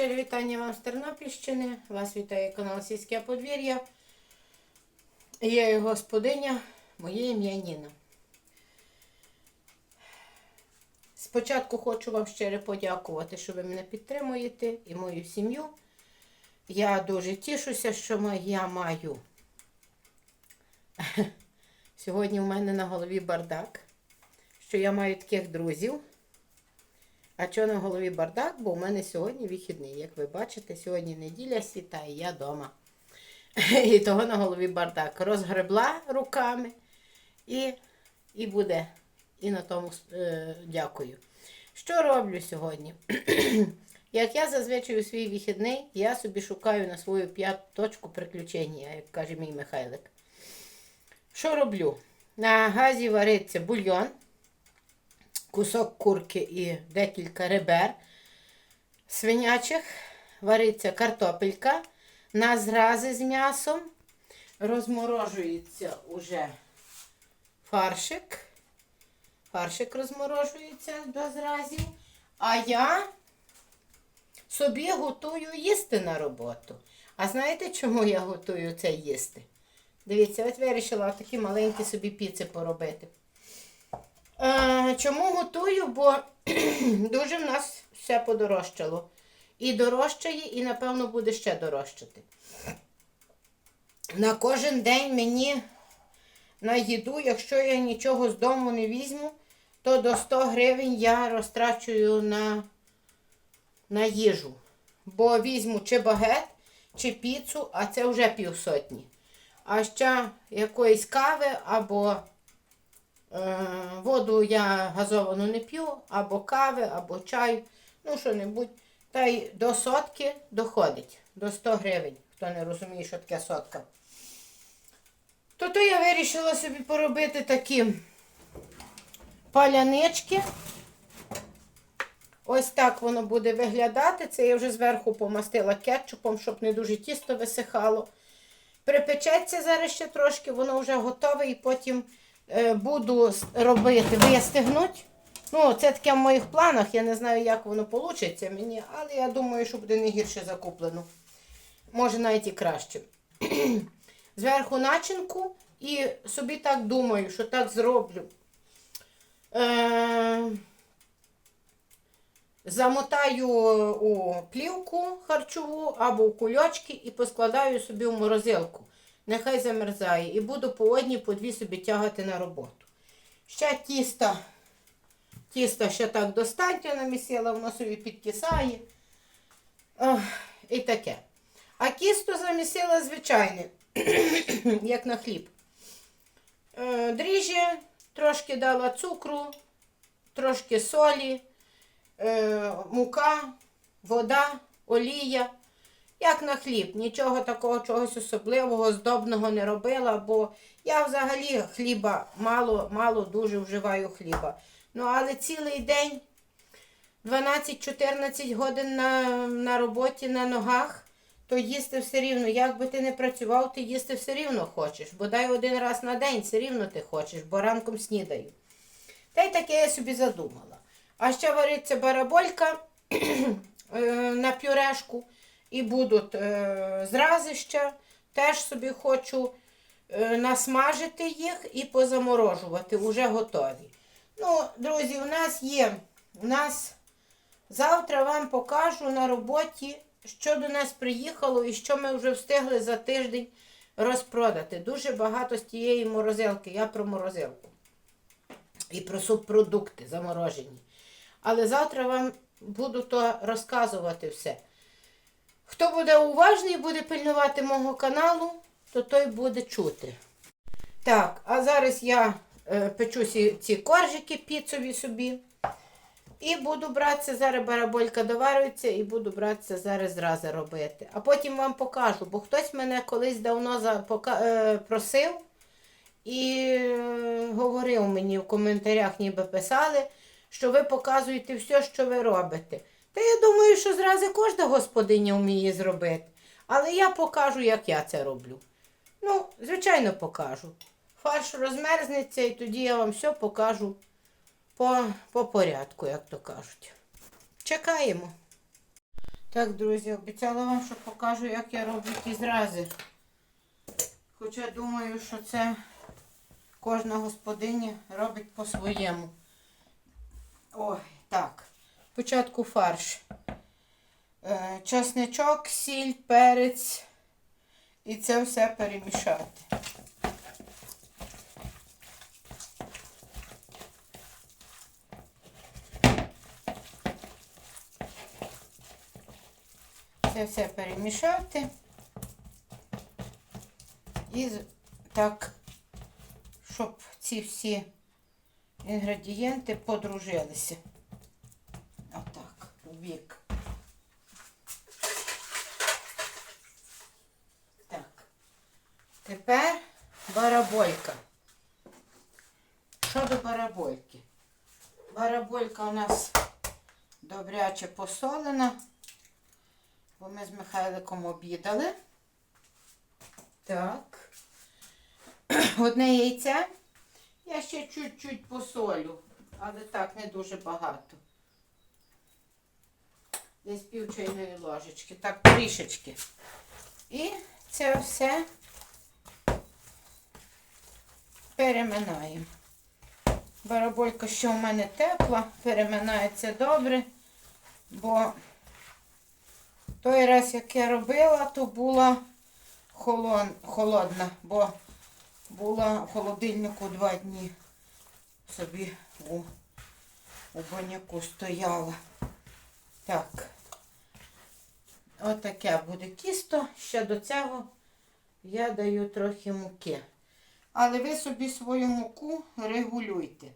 Щире вітання вам з Тернопільщини. Вас вітає канал Сільське подвір'я. Я його господиня, моє ім'я Ніна. Спочатку хочу вам щиро подякувати, що ви мене підтримуєте і мою сім'ю. Я дуже тішуся, що я маю. Сьогодні в мене на голові бардак, що я маю таких друзів. А чого на голові бардак? Бо у мене сьогодні вихідний. Як ви бачите, сьогодні неділя світа і я вдома. І того на голові бардак. Розгребла руками і, і буде. І на тому е, дякую. Що роблю сьогодні? Як я зазвичай у свій вихідний, я собі шукаю на свою п'яту точку приключення, як каже мій Михайлик. Що роблю? На газі вариться бульйон кусок курки і декілька ребер свинячих, вариться картопелька на зрази з м'ясом, розморожується уже фаршик. Фаршик розморожується до зразів. А я собі готую їсти на роботу. А знаєте, чому я готую це їсти? Дивіться, от вирішила такі маленькі собі піци поробити. Е, чому готую? Бо дуже в нас все подорожчало. І дорожчає, і, напевно, буде ще дорожчати. На кожен день мені на їду, якщо я нічого з дому не візьму, то до 100 гривень я розтрачую на, на їжу. Бо візьму чи багет, чи піцу, а це вже півсотні. А ще якоїсь кави або Воду я газовану не п'ю, або кави, або чаю, ну що-небудь. Та й до сотки доходить, до 100 гривень, хто не розуміє, що таке сотка. То то я вирішила собі поробити такі палянички. Ось так воно буде виглядати. Це я вже зверху помастила кетчупом, щоб не дуже тісто висихало. Припечеться зараз ще трошки, воно вже готове і потім е, буду робити, вистигнуть. Ну, це таке в моїх планах. Я не знаю, як воно вийде мені, але я думаю, що буде не гірше закуплено. Може навіть і краще. Зверху начинку і собі так думаю, що так зроблю. Е, Замотаю у плівку харчову або у кульочки і поскладаю собі в морозилку. Нехай замерзає. І буду по одній, по дві собі тягати на роботу. Ще тісто. Тісто ще так достатньо намісила, воно собі підкисає. Ох, і таке. А кісто замісила звичайне, як на хліб. Е, Дріжджі, трошки дала цукру, трошки солі, е, мука, вода, олія. Як на хліб, нічого такого чогось особливого, здобного не робила, бо я взагалі хліба мало, мало дуже вживаю хліба. Ну, але цілий день, 12-14 годин на, на роботі, на ногах, то їсти все рівно. Як би ти не працював, ти їсти все рівно хочеш. Бодай один раз на день все рівно ти хочеш, бо ранком снідаю. Та й таке я собі задумала. А ще вариться бараболька е, на пюрешку. І будуть е, зрази ще. Теж собі хочу е, насмажити їх і позаморожувати. Уже готові. Ну, друзі, у нас є. У нас завтра вам покажу на роботі, що до нас приїхало і що ми вже встигли за тиждень розпродати. Дуже багато з тієї морозилки. Я про морозилку. І про субпродукти заморожені. Але завтра вам буду то розказувати все. Хто буде уважний і буде пильнувати мого каналу, то той буде чути. Так, а зараз я е, печу ці, коржики піцові собі. І буду братися, зараз бараболька доварюється, і буду братися зараз зразу робити. А потім вам покажу, бо хтось мене колись давно за, пока, е, просив і е, говорив мені в коментарях, ніби писали, що ви показуєте все, що ви робите. Та я думаю, що зразу кожна господиня вміє зробити. Але я покажу, як я це роблю. Ну, звичайно, покажу. Фарш розмерзнеться і тоді я вам все покажу по, по порядку, як то кажуть. Чекаємо. Так, друзі, обіцяла вам, що покажу, як я роблю ті зрази. Хоча думаю, що це кожна господиня робить по-своєму. Ой, так. Спочатку фарш. Е, часничок, сіль, перець. І це все перемішати. Це все перемішати. І так, щоб ці всі інгредієнти подружилися. Отак, у бік. Так. Тепер бараболька. Що до барабольки? Бараболька у нас добряче посолена, бо ми з Михайликом обідали. Так. Одне яйце. Я ще чуть-чуть посолю, але так не дуже багато. Десь пів чайної ложечки, так трішечки. І це все переминаємо. Бараболька ще у мене тепла, переминається добре, бо той раз, як я робила, то була холодна, бо була в холодильнику два дні собі у, у баняку стояла. Так. Отаке буде тісто. Ще до цього я даю трохи муки. Але ви собі свою муку регулюйте.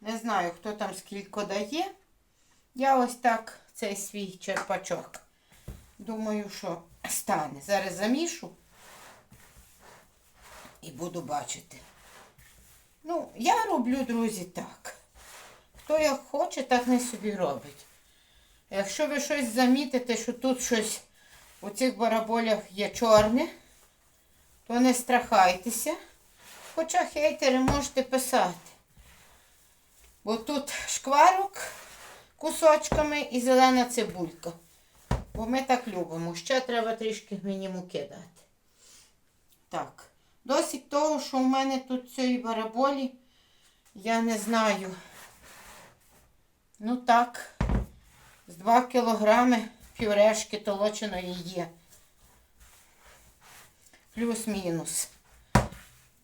Не знаю, хто там скільки дає. Я ось так цей свій черпачок. Думаю, що стане. Зараз замішу і буду бачити. Ну, я роблю, друзі, так. Хто як хоче, так не собі робить. Якщо ви щось замітите, що тут щось у цих бараболях є чорне, то не страхайтеся. Хоча хейтери можете писати. Бо тут шкварок кусочками і зелена цибулька. Бо ми так любимо. Ще треба трішки мені муки дати. Так. Досить того, що у мене тут цієї бараболі, я не знаю. Ну так, з 2 кілограми пюрешки толоченої є. Плюс-мінус.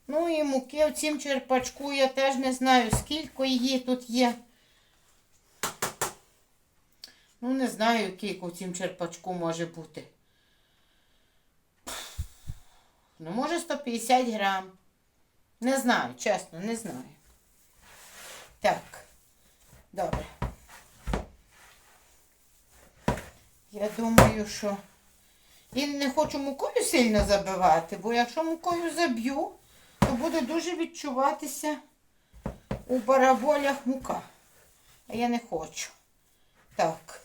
Ну і муки в цім черпачку я теж не знаю, скільки її тут є. Ну, не знаю, скільки в цім черпачку може бути. Ну, може 150 грам. Не знаю, чесно, не знаю. Так, добре. Я думаю, що і не хочу мукою сильно забивати, бо якщо мукою заб'ю, то буде дуже відчуватися у бараболях мука. А я не хочу. Так.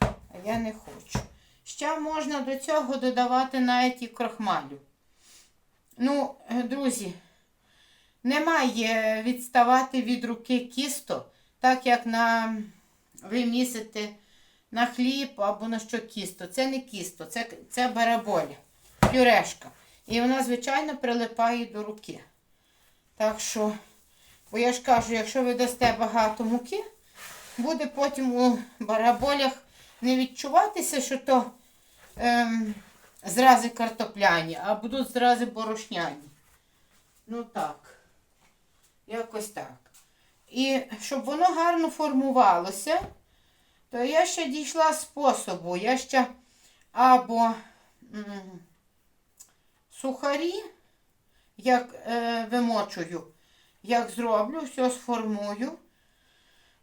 А я не хочу. Ще можна до цього додавати навіть і крохмалю. Ну, друзі, немає відставати від руки кісто, так як на ви місите на хліб або на що кісто. Це не кісто, це, це бараболя, пюрешка. І вона, звичайно, прилипає до руки. Так що, бо я ж кажу, якщо ви дасте багато муки, буде потім у бараболях не відчуватися, що то ем, зрази картопляні, а будуть зрази борошняні. Ну так. Якось так. І щоб воно гарно формувалося, то я ще дійшла способу. Я ще або сухарі, як е, вимочую, як зроблю, все сформую,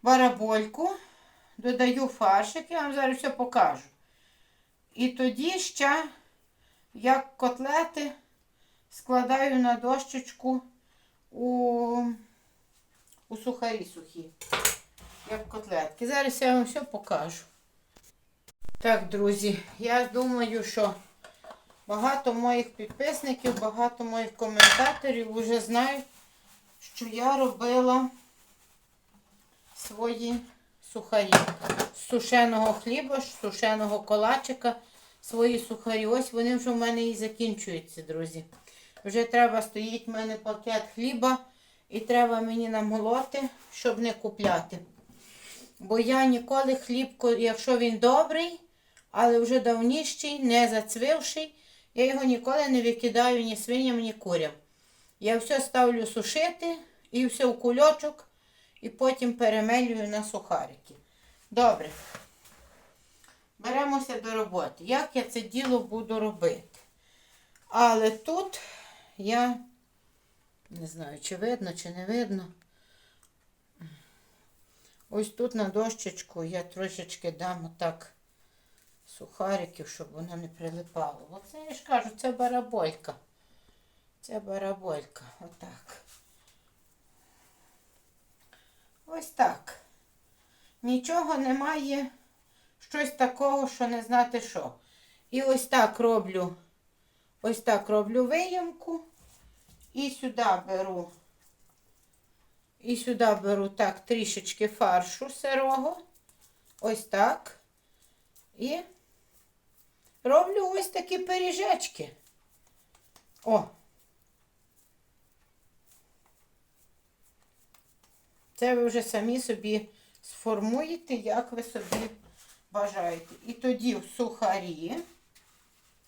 барабольку, додаю фаршик, я вам зараз все покажу. І тоді ще, як котлети, складаю на дощечку у, у сухарі сухі, як котлетки. Зараз я вам все покажу. Так, друзі, я думаю, що багато моїх підписників, багато моїх коментаторів вже знають, що я робила свої сухарі. З сушеного хліба, з сушеного колачика. Свої сухарі. Ось вони вже в мене і закінчуються, друзі. Вже треба стоїть в мене пакет хліба. І треба мені намолоти, щоб не купляти. Бо я ніколи хліб, якщо він добрий, але вже давніший, не зацвивший, я його ніколи не викидаю ні свиням, ні курям. Я все ставлю сушити і все в кульочок, і потім перемелюю на сухарики. Добре. Беремося до роботи. Як я це діло буду робити? Але тут я не знаю, чи видно, чи не видно. Ось тут на дощечку я трошечки дам отак сухариків, щоб воно не прилипало. Оце я ж кажу, це бараболька. Це бараболька. Отак. Ось так. Нічого немає щось такого, що не знати що. І ось так роблю. Ось так роблю виямку. І сюди беру. І сюди беру так трішечки фаршу сирого. Ось так. І роблю ось такі пиріжечки. О. Це ви вже самі собі сформуєте, як ви собі бажаєте. І тоді в сухарі.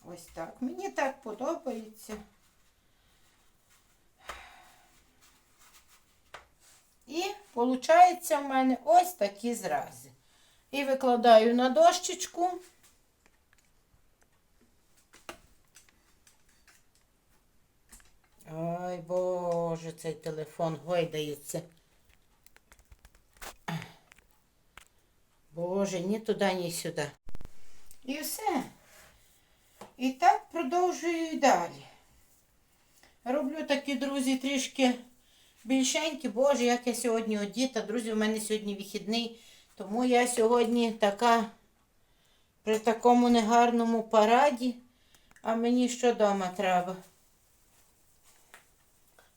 Ось так. Мені так подобається. І виходить в мене ось такі зрази. І викладаю на дощечку. Ой, Боже, цей телефон гойдається. Боже, ні туди, ні сюди. І все. І так продовжую і далі. Роблю такі, друзі, трішки більшенькі. Боже, як я сьогодні одіта. Друзі, у мене сьогодні вихідний, тому я сьогодні така при такому негарному параді. А мені що вдома треба?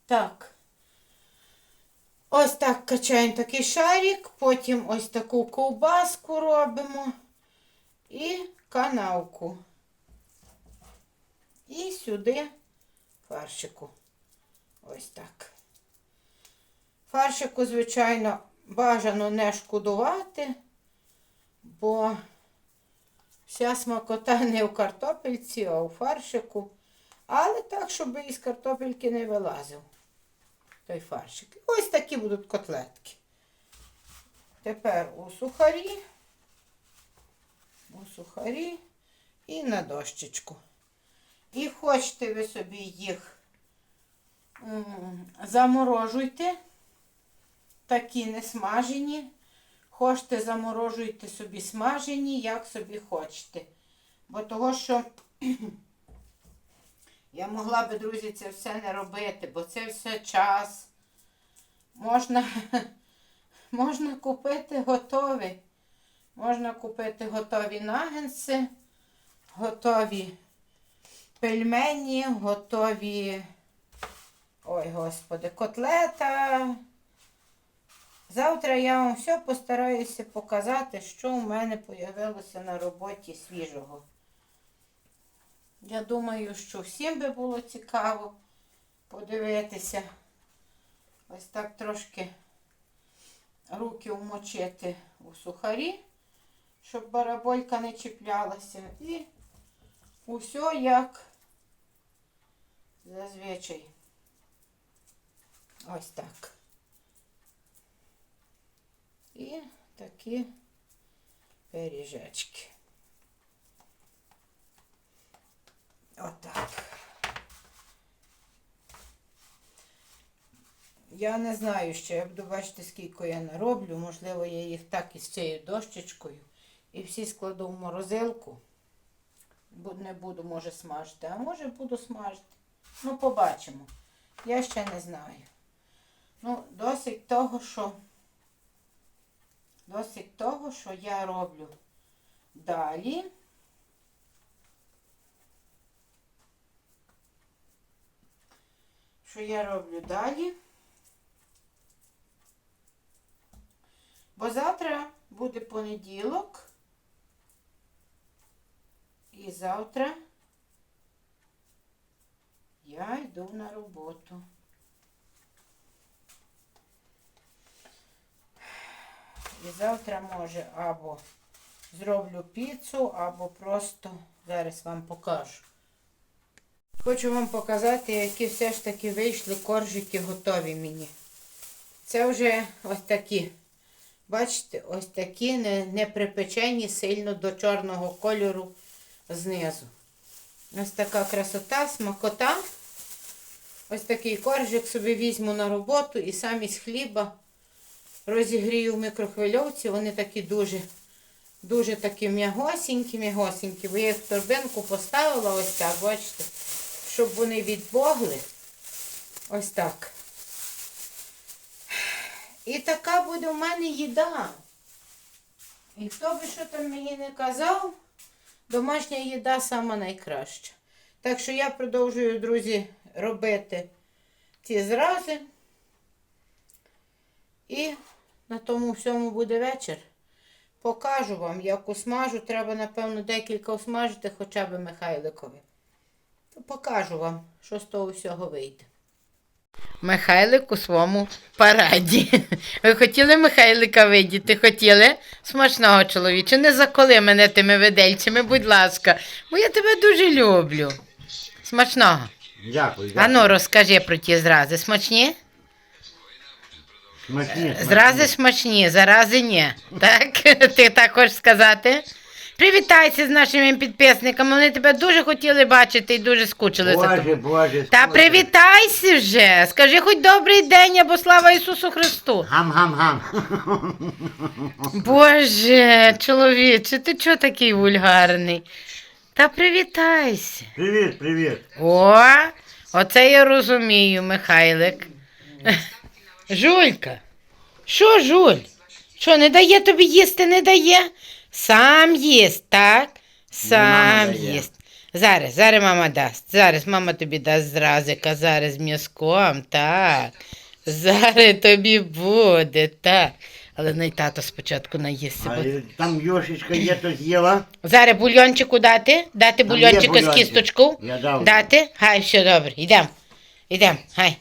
Так. Ось так качаємо такий шарик, потім ось таку ковбаску робимо і канавку. І сюди фаршику. Ось так. Фаршику, звичайно, бажано не шкодувати, бо вся смакота не в картопельці, а у фаршику. Але так, щоб із картопельки не вилазив той фаршик. Ось такі будуть котлетки. Тепер у сухарі, у сухарі і на дощечку. І хочете ви собі їх заморожуйте, такі не смажені. Хочете заморожуйте собі смажені, як собі хочете. Бо того, що я могла би, друзі, це все не робити, бо це все час. Можна, можна купити готові. Можна купити готові нагенси, готові пельмені, готові. Ой, господи, котлета. Завтра я вам все постараюся показати, що у мене з'явилося на роботі свіжого. Я думаю, що всім би було цікаво подивитися. Ось так трошки руки вмочити у сухарі, щоб бараболька не чіплялася. І усе як зазвичай. Ось так. І такі пиріжечки. Отак. Я не знаю ще, я буду бачити, скільки я нароблю. Можливо, я їх так із цією дощечкою. І всі складу в морозилку. Не буду, може, смажити, а може буду смажити. Ну, побачимо. Я ще не знаю. Ну, досить того, що досить того, що я роблю далі. Що я роблю далі? Бо завтра буде понеділок. І завтра я йду на роботу. І завтра може або зроблю піцу, або просто зараз вам покажу. Хочу вам показати, які все ж таки вийшли коржики готові мені. Це вже ось такі. Бачите, ось такі не, не припечені сильно до чорного кольору знизу. Ось така красота, смакота. Ось такий коржик собі візьму на роботу і самість хліба розігрію в мікрохвильовці. Вони такі дуже, дуже такі м'ягосінькі, м'ягосінькі. Бо я їх в торбинку поставила ось так, бачите, щоб вони відбогли. Ось так. І така буде у мене їда. І хто би що там мені не казав, домашня їда сама найкраща. Так що я продовжую, друзі, робити ці зрази. І на тому всьому буде вечір. Покажу вам, як усмажу. Треба, напевно, декілька усмажити хоча б Михайликові. Покажу вам, що з того всього вийде. Михайлик у своєму параді. Ви хотіли Михайлика видіти? Хотіли? Смачного чоловіче. Не заколи мене тими видельцями, будь ласка, бо я тебе дуже люблю. Смачного. Дякую. А ну розкажи про ті зрази. Смачні? Смачні, Зрази смачні, зарази ні. Так? Ти так хочеш сказати? Привітайся з нашими підписниками. Вони тебе дуже хотіли бачити і дуже скучили за Боже, тобою. Боже. Та привітайся вже. Скажи хоч добрий день або слава Ісусу Христу. Гам-гам-гам. Боже, чоловіче, ти чого такий вульгарний? Та привітайся. Привіт, привіт. О, оце я розумію, Михайлик. Жулька. Що, Жуль? Що, не дає тобі їсти, не дає? Сам їсть, так? Сам дає. їсть. Зараз, зараз мама дасть. Зараз мама тобі дасть зразика, зараз м'язком, так. Зараз тобі буде, так. Але най тато спочатку наїсться. А бо- там Йошечка є, то з'їла? Зараз бульончику дати? Дати Там є з кісточку? Я дав. Дати? Хай, все добре, йдемо. Йдемо, хай.